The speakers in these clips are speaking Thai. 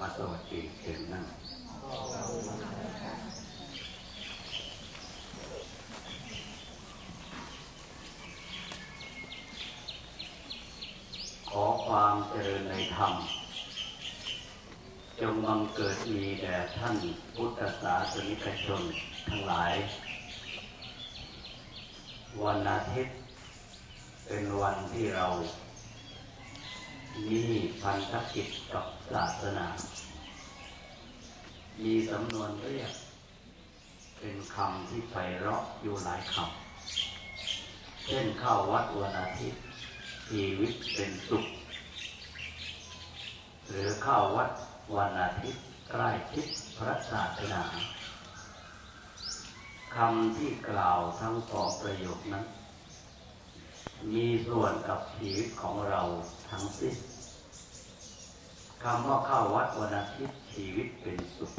มาสวัสดีเชิญนั่งขอความเจริญในธรรม จงบังเกิดมีแด่ท่านพุทธศาสนิกชนทั้งหลาย วันอาทิตย์เป็นวันที่เรา มีพันธกิจกับศาสนา มีสำนวนเรียกเป็นคำที่ไพเราะอยู่หลายคำ เช่นเข้าวัดวันอาทิตย์ชีวิตเป็นสุข หรือเข้าวัดวันอาทิตย์ใกล้ชิดพระศาสนาคำที่กล่าวทั้งสองประโยคนั้น มีส่วนกับชีวิตของเราทั้งสิ้น คำว่าเข้าวัดวันอาทิตย์ชีวิตเป็นสุข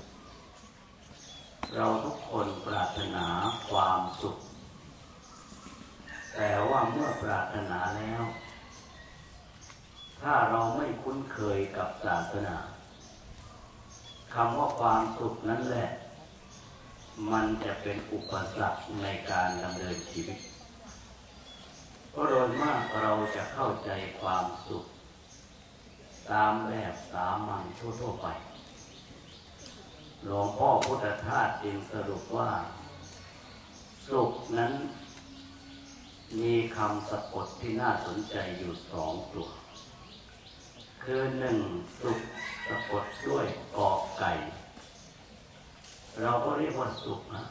เราทุกคนปรารถนาความสุข แต่ว่าเมื่อปรารถนาแล้ว ถ้าเราไม่คุ้นเคยกับศาสนาคำว่าความสุขนั้นแหละ มันจะเป็นอุปสรรคในการดำเนินชีวิตเพราะโดยมากเราจะเข้าใจความสุข ตามแบบสามัญทั่วๆไป หลวงพ่อพุทธทาสจึงสรุปว่า สุขนั้น มีคำสะกดที่น่าสนใจอยู่สองตัว คือหนึ่งสุขสะกดด้วยกอไก่ เราก็เรียกว่าสุขนะ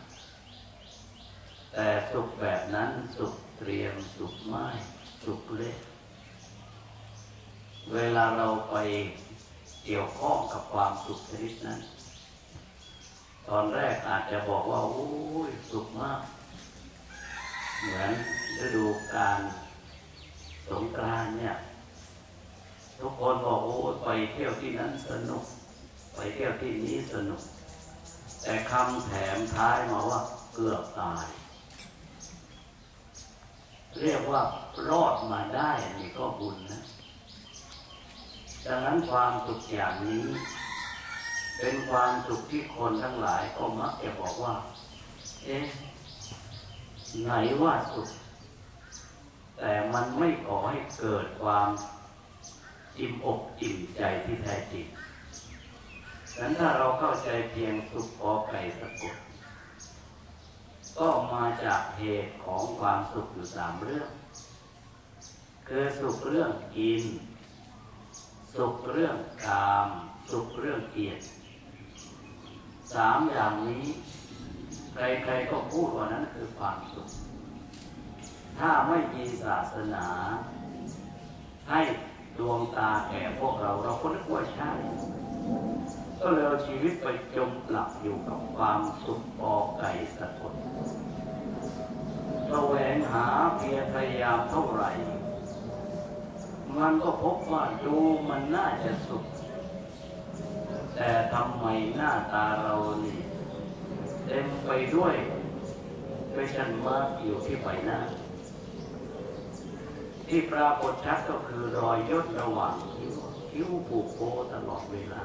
แต่สุขแบบนั้นสุขเตรียมสุขไม้สุขเล็ก เวลาเราไปเกี่ยวข้องกับความสุขชนิดนั้น ตอนแรกอาจจะบอกว่าโอ้ยสุขมาก เหมือนฤดูการสงกรานเนี่ย ทุกคนบอกโอ้ไปเที่ยวที่นั้นสนุก ไปเที่ยวที่นี้สนุก แต่คำแถมท้ายมาว่าเกือบตาย เรียกว่ารอดมาได้นี่ก็บุญนะ ดังนั้นความสุขอย่างนี้ เป็นความสุขที่คนทั้งหลายก็มักจะบอกว่า เอ๊ะไหนว่าสุข แต่มันไม่ก่อให้เกิดความอิ่มอกอิ่มใจที่แท้จริงนั้นถ้าเราเข้าใจเพียงสุขขอไก่สะกดก็มาจากเหตุของความสุขอยู่สามเรื่อง คือสุขเรื่องกิน สุขเรื่องกามสุขเรื่องเกียรติสามอย่างนี้ ใครๆก็พูดว่านั้นคือความสุข ถ้าไม่มีศาสนา ให้ดวงตาแก่พวกเราเราก็นึกว่าใช่ก็เลยเอาชีวิตไปจมหลับอยู่กับความสุขปอไก่สะกดแสวงหาเพียรพยายามเท่าไหร่ มันก็พบว่าดูมันน่าจะสุข แต่ทำไมหน้าตาเรานี่เต็มไปด้วยเฟชันมาร์กอยู่ที่ใบหน้า ที่ปรากฏชัดก็คือรอยย่นระหว่างคิ้วคิ้วผูกโบตลอดเวลา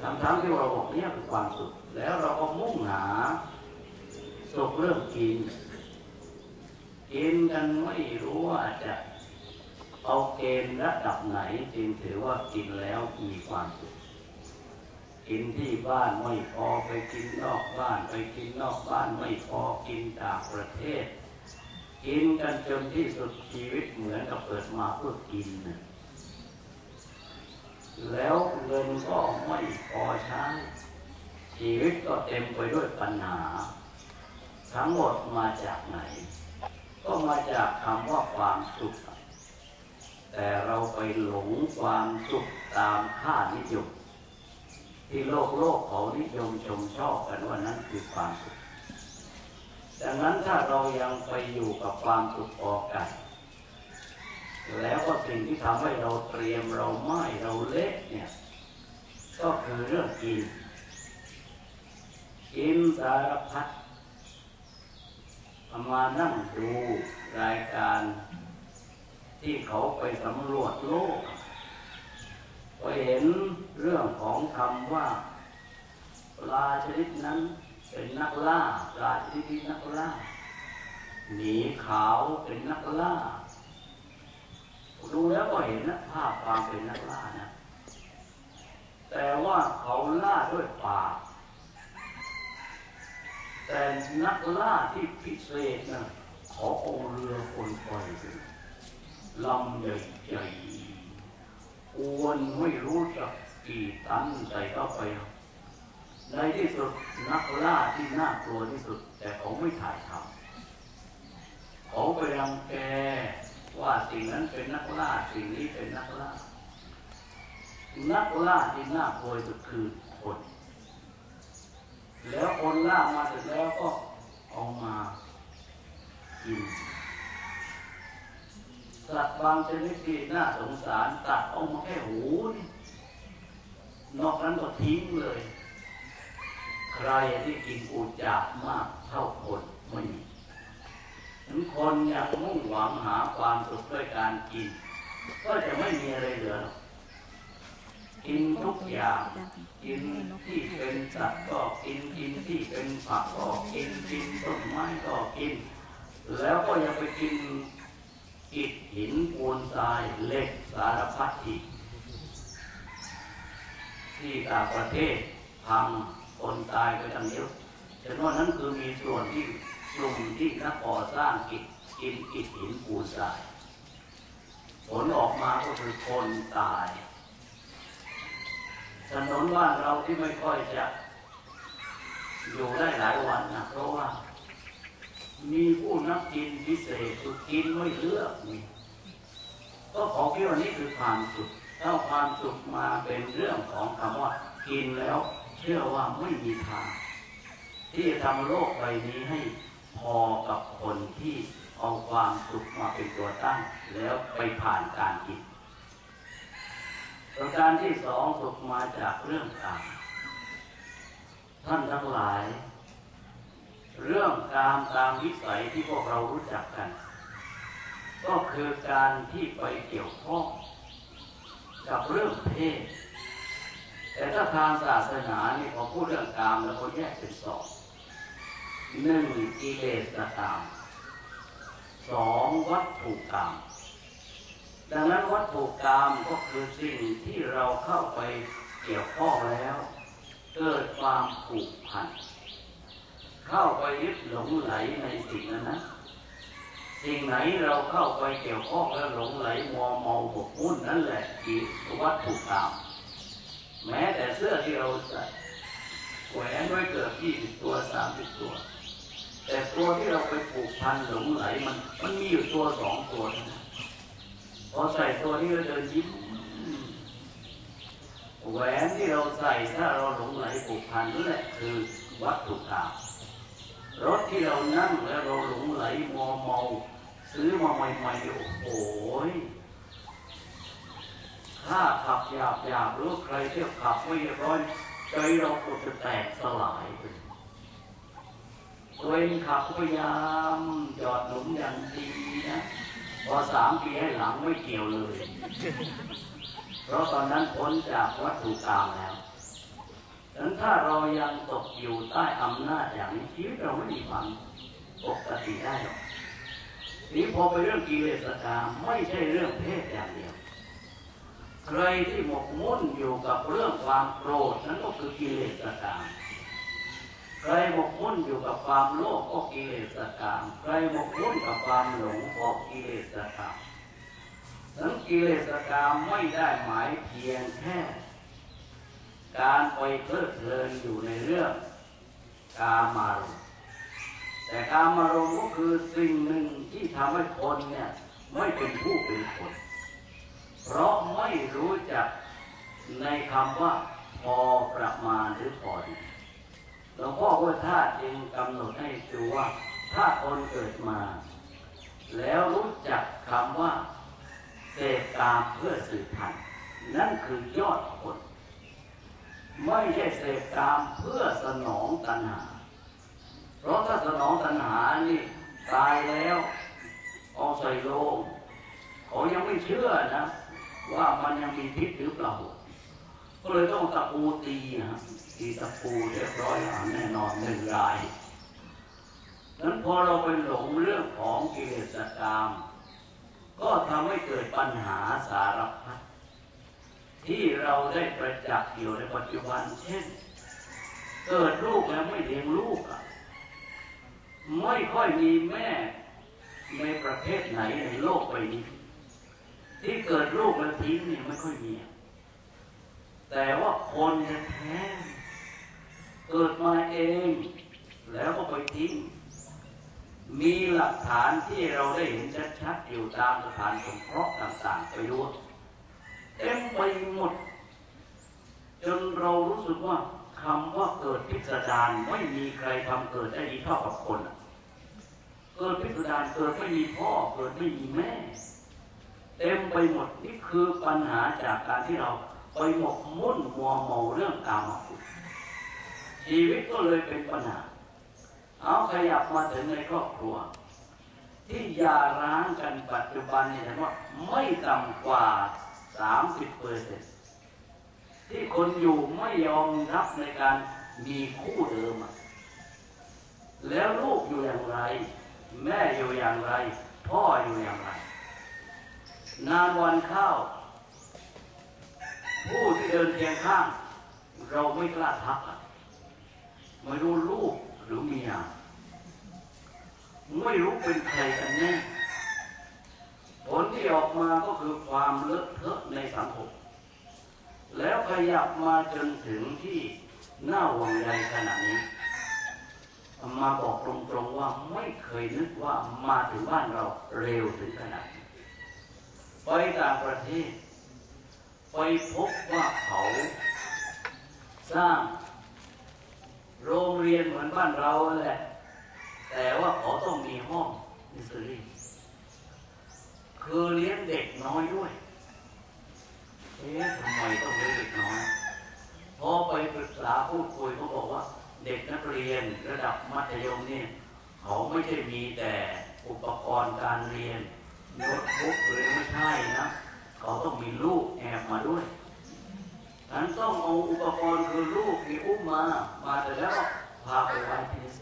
ทั้งๆที่เราบอกเนี่ยคือความสุข แล้วเราก็มุ่งหาสุขเรื่องกินกินกันไม่รู้ว่าจะ เอาเกณฑ์ระดับไหนจึงถือว่ากินแล้วมีความสุขกินที่บ้านไม่พอไปกินนอกบ้าน ไปกินนอกบ้านไม่พอกินต่างประเทศ กินกันจนที่สุดชีวิตเหมือนกับเปิดมาเพื่อกินนะแล้วเงินก็ไม่พอใช้ชีวิตก็เต็มไปด้วยปัญหา ทั้งหมดมาจากไหน ก็มาจากคำว่าความสุข แต่เราไปหลงความสุขตามค่านิยมที่โลกโลกเขานิยมชมชอบกันว่านั้นคือความสุขดังนั้นถ้าเรายังไปอยู่กับความสุขพอกัน แล้วก็สิ่งที่ทำให้เราเตรียมเราไม่เราเละเนี่ยก็คือเรื่องกินกินสารพัดมานั่งดูรายการ ที่เขาไปสำรวจโลกก็เห็นเรื่องของคำว่าปลาชนิดนั้นเป็นนักล่าปลาชนิดนี้นักล่าหมีขาวเป็นนักล่า ดูแล้วก็เห็นนะภาพความเป็นนักล่านะแต่ว่าเขาล่าด้วยปากแต่นักล่าที่พิเศษนะขาเอาเรือคนไฟ ลำใหญ่ๆอวนไม่รู้จักกี่ตันใส่เข้าไป ในที่สุดนักล่าที่น่ากลัวที่สุด แต่เขาไม่ถ่ายทำเขาไปรังแกว่าสิ่งนั้นเป็นนักล่าสิ่งนี้เป็นนักล่า นักล่าที่น่ากลัวสุดคือคนแล้วคนล่ามาเสร็จแล้วก็เอามากิน สัตว์บางชนิดที่น่าสงสารตัดออกมาแค่หูนี่นอกนั้นก็ทิ้งเลย ใครที่กินอุจจามากเท่าคนไม่มีถึงคนยังมุ่งหวังหาความสุขด้วยการกิน ก็จะไม่มีอะไรเหลือ กินทุกอย่าง กินที่เป็นสัตว์ก็กินกินที่เป็นผักก็กินกินต้นไม้ก็กิน แล้วก็ยังไปกิน อิฐหินปูนทรายเหล็กสารพัดอีก ที่ต่างประเทศพังคนตายไปตั้งเยอะฉะนั้นนั้นคือมีส่วนที่กลุ่มที่นักก่อสร้างกิจกินอิฐหินปูนทราย ผลออกมาก็คือคนตายถนนบ้านเราที่ไม่ค่อยจะอยู่ได้หลายวันนะเพราะว่า มีผู้นักกินพิเศษคือกินไม่เลือกนี่ก็ขอคิดว่านี่คือความสุขถ้าความสุขมาเป็นเรื่องของคำว่า กินแล้ว เชื่อว่าไม่มีทาง ที่จะทำโลกใบนี้ให้พอกับคนที่เอาความสุขมาเป็นตัวตั้ง แล้วไปผ่านการกินประการที่สองสุขมาจากเรื่องกามท่านทั้งหลาย เรื่องกามตามวิสัยที่พวกเรารู้จักกัน ก็คือการที่ไปเกี่ยวข้องกับเรื่องเพศ แต่ถ้าทางศาสนานี่พอพูดเรื่องกามแล้วก็แยกเป็นสองหนึ่งกิเลสกามสองวัตถุกรรมดังนั้นวัตถุกรรมก็คือสิ่งที่เราเข้าไปเกี่ยวข้องแล้ว เกิดความผูกพัน เข้าไปยึดหลงไหลในสิ่งนั้นนะสิ่งไหนเราเข้าไปเกี่ยวข้องแล้วหลงไหลมัวเมาหมกมุ่นนั่นแหละคือวัตถุกรรมแม้แต่เสื้อที่เราใส่แหวนไว้เกือบยี่สิบตัวสามสิบตัว แต่ตัวที่เราไปผูกพันหลงไหลมันมันมีอยู่ตัวสองตัวนะพอใส่ตัวนี้เราเดินยิ้มแหวนที่เราใส่ถ้าเราหลงไหลผูกพันนั่นแหละคือวัตถุกรรม รถที่เรานั่งแล้วเราหลงไหลมัวเมาซื้อมาใหม่ๆโอ้โหถ้าขับหยาบหยาบหรือใครเที่ยวขับไม่เรียบร้อยใจเราก็จะแตกสลายไปตัวเองขับพยายามจอดหนุนอย่างดีนะพอสามปีให้หลังไม่เกี่ยวเลย เพราะตอนนั้นพ้นจากวัตถุกรรมแล้ว ถ้าเรายังตกอยู่ใต้อำนาจอย่างนี้ชีวิตเราไม่มีความปกติได้หรอกนี้พอไปเรื่องกิเลสกรรมไม่ใช่เรื่องเพศอย่างเดียว ใครที่หมกมุ่นอยู่กับเรื่องความโกรธนั้นก็คือกิเลสกรรมใครหมกมุ่นอยู่กับความโลภก็กิเลสกรรมใครหมกมุ่นกับความหลงก็กิเลสกรรมนั้นกิเลสกรรมไม่ได้หมายเพียงแค่ การไปเพลิดเพลินอยู่ในเรื่องกามารมณ์แต่กามารมณ์ก็คือสิ่งหนึ่งที่ทำให้คนเนี่ยไม่เป็นผู้เป็นคน เพราะไม่รู้จักในคำว่าพอประมาณหรือพอดีหลวงพ่อพุทธาจึงกำหนดให้ดูว่าถ้าคนเกิดมา แล้วรู้จักคำว่าเสพกามเพื่อสืบพันธุ์นั่นคือยอดคน ไม่ใช่เสพกามเพื่อสนองตัณหา เพราะถ้าสนองตัณหานี่ตายแล้วเอาใส่โลงเขายังไม่เชื่อนะ ว่ามันยังมีพิษหรือเปล่า ก็เลยต้องตะปูตีนะตีตะปูเรียบร้อยอะแน่นอนหนึ่งรายนั้นพอเราไปหลงเรื่องของกิเลสกรรมก็ทำให้เกิดปัญหาสารพัด ที่เราได้ประจักษ์อยู่ในปัจจุบัน เช่น เกิดลูกแล้วไม่เลี้ยงลูกอะไม่ค่อยมีแม่ในประเทศไหนในโลกใบนี้ที่เกิดลูกแล้วทิ้งเนี่ยไม่ค่อยมี แต่ว่าคนแท้เกิดมาเอง แล้วก็ไปทิ้ง มีหลักฐานที่เราได้เห็นชัดๆอยู่ตามสถานสงเคราะห์ต่างๆ ไปดู เต็มไปหมด จนเรารู้สึกว่าคำว่าเกิดพิสดารไม่มีใครทำเกิดได้ดีเท่ากับคนเกิดพิสดารเกิดไม่มีพ่อเกิดไม่มีแม่ เต็มไปหมดนี่คือปัญหาจากการที่เราไปหมกมุ่นมัวเมาเรื่องกามคุณชีวิตก็เลยเป็นปัญหา เอาขยับมาถึงในครอบครัว ที่ยาร้างกันปัจจุบันเนี่ยว่าไม่ต่ำกว่า สามสิบเปอร์เซ็นที่คนอยู่ไม่ยอมรับในการมีคู่เดิม แล้วลูกอยู่อย่างไร แม่อยู่อย่างไร พ่ออยู่อย่างไร นานวันเข้าผู้ที่เดินเคียงข้าง เราไม่กล้าทักไม่รู้ลูกหรือเมียไม่รู้เป็นใครกันแน่ ผลที่ออกมาก็คือความเลอะเทอะในสังคม แล้วขยับมาจนถึงที่หน้าวังใหญ่ขนาดนี้ มาบอกตรงๆว่าไม่เคยนึกว่ามาถึงบ้านเราเร็วถึงขนาดนี้ไปต่างประเทศ ไปพบว่าเขาสร้าง โรงเรียนเหมือนบ้านเราแหละ แต่ว่าเขาต้องมีห้องนิสรี คือเลี้ยงเด็กน้อยด้วยเอ๊ะทำไมต้องเลี้ยงเด็กน้อยพอไปปรึกษาพูดคุยเขาบอกว่า เด็กนักเรียนระดับมัธยมเนี่ยเขาไม่ใช่มีแต่อุปกรณ์การเรียนโน้ตบุ๊กหรือไม่ใช่นะเขาต้องมีลูกแอบมาด้วยฉันต้องเอาอุปกรณ์คือลูกมีอุ้มมา มาแต่แล้วพาไปไว้ที่นี่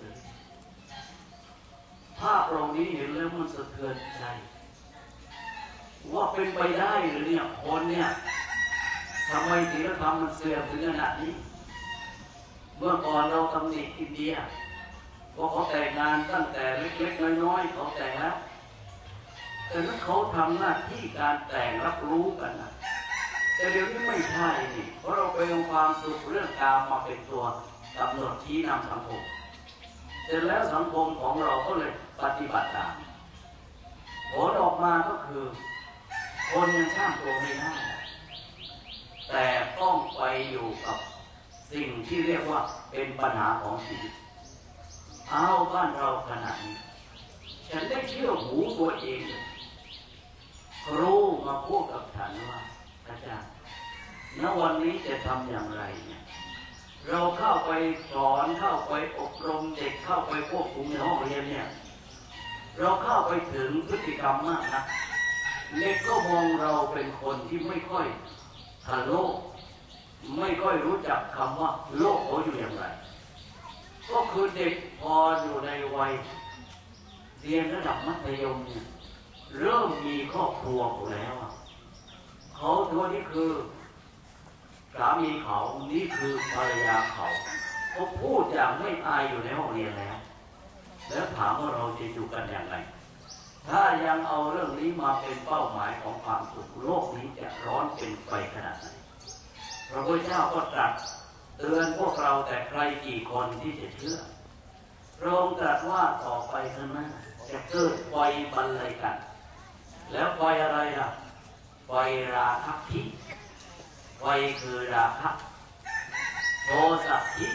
ภาพเรานี้เห็นแล้วมันสะเทือนใจ ว่าเป็นไปได้หรือเนี่ยคนเนี่ยทำไมศีลธรรมมันเสื่อมถึงขนาดนี้ เมื่อก่อนเราตำหนิอินเดียว่าเขาแต่งงานตั้งแต่เล็กๆน้อยๆเขาแต่งแล้วแต่นั้นเขาทำหน้าที่การแต่งรับรู้กันนะแต่เดี๋ยวนี้ไม่ใช่นี่เพราะเราไปเอาความสุขเรื่องการมาเป็นตัวกำหนดชี้นำสังคมเสร็จแล้วสังคมของเราก็เลยปฏิบัติตามผลออกมาก็คือ คนยังสร้างตัวไม่ได้ แต่ต้องไปอยู่กับสิ่งที่เรียกว่าเป็นปัญหาของชีวิตเอาบ้านเราขนาดนี้ ฉันได้เชื่อหูตัวเองครูมาพูดกับฉันว่าอาจารย์ณวันนี้จะทำอย่างไรเนี่ยเราเข้าไปสอนเข้าไปอบรมเด็กเข้าไปควบคุมในห้องเรียนเนี่ย เราเข้าไปถึงพฤติกรรมมากนะ เด็กก็มองเราเป็นคนที่ไม่ค่อยทันโลก ไม่ค่อยรู้จักคำว่าโลกเขาอยู่อย่างไร ก็คือเด็กพออยู่ในวัย เรียนระดับมัธยมเนี่ยเริ่มมีครอบครัวเขาแล้วเขาตัวนี้คือสามีเขานี่คือภรรยาเขาเขาพูดอย่างไม่อายอยู่ในห้องเรียนแล้ว แล้วถามว่าเราจะอยู่กันอย่างไร ถ้ายังเอาเรื่องนี้มาเป็นเป้าหมายของความสุขโลกนี้จะร้อนเป็นไฟขนาดไหนพระพุทธเจ้าก็ตรัสเตือนพวกเราแต่ใครกี่คนที่จะเชื่อพระองค์ตรัสว่าต่อไปข้างหน้าจะเกิดไฟบรรลัยกัน แล้วไฟอะไรล่ะไฟราคะทิไฟคือราคะโทสะทิ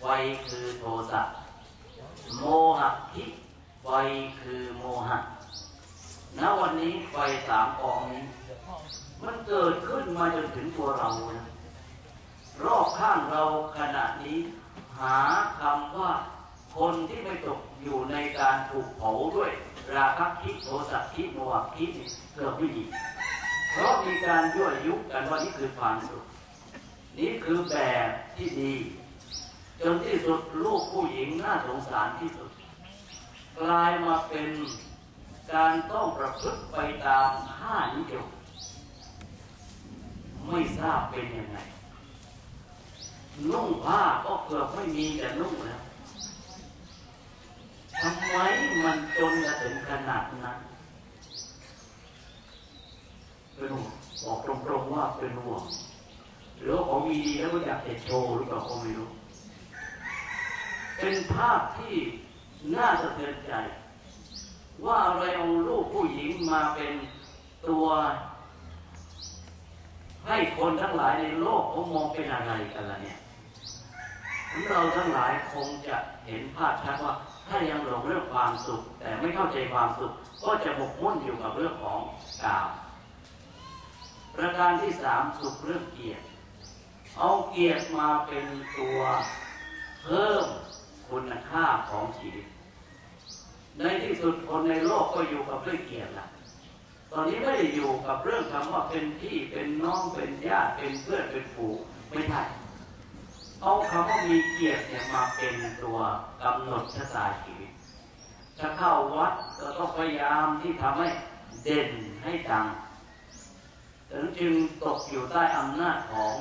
ไฟคือโทสะโมหะทิไฟคือโมหะ ณวันนี้ไฟสามกองนี้ มันเกิดขึ้นมาจนถึงตัวเรานะรอบข้างเราขณะนี้ หาคำว่าคนที่ไม่ตกอยู่ในการถูกเผาด้วย ราคะทิโทสะทิโมหะทิเกือบไม่มีเพราะมีการยั่วยุกันว่านี่คือความสุขนี่คือแบบที่ดี จนที่สุดลูกผู้หญิงน่าสงสารที่สุด กลายมาเป็น การต้องประพฤติไปตามห้านิยมไม่ทราบเป็นยังไง นุ่งผ้าก็เกือบไม่มีจะนุ่งแล้วทำไมมันจนจะถึงขนาดนั้นเป็นห่วงบอกตรงๆว่าเป็นห่วงหรือว่าของมีดีแล้วก็อยากจะโชว์หรือเปล่าก็ไม่รู้ เป็นภาพที่น่าสะเทือนใจ ว่าอะไรเอาลูกผู้หญิงมาเป็นตัว ให้คนทั้งหลายในโลกเขามองเป็นอะไรกันล่ะเนี่ยเราทั้งหลายคงจะเห็นภาพชัดว่า ถ้ายังหลงเรื่องความสุข แต่ไม่เข้าใจความสุข ก็จะหมกมุ่นอยู่กับเรื่องของกามประการที่สามสุขเรื่องเกียรติเอาเกียรติมาเป็นตัวเพิ่มคุณค่าของชีวิต ในที่สุดคนในโลกก็อยู่กับเรื่องเกียรติละตอนนี้ไม่ได้อยู่กับเรื่องคำว่าเป็นพี่เป็นน้องเป็นญาติเป็นเพื่อนเป็นฝูงไม่ใช่เอาคำว่ามีเกียรติเนี่ยมาเป็นตัวกำหนดชะตาชีวิตถ้าเข้าวัดก็ต้องพยายามที่ทำให้เด่นให้ดังถึงจึงตกอยู่ใต้อำนาจของ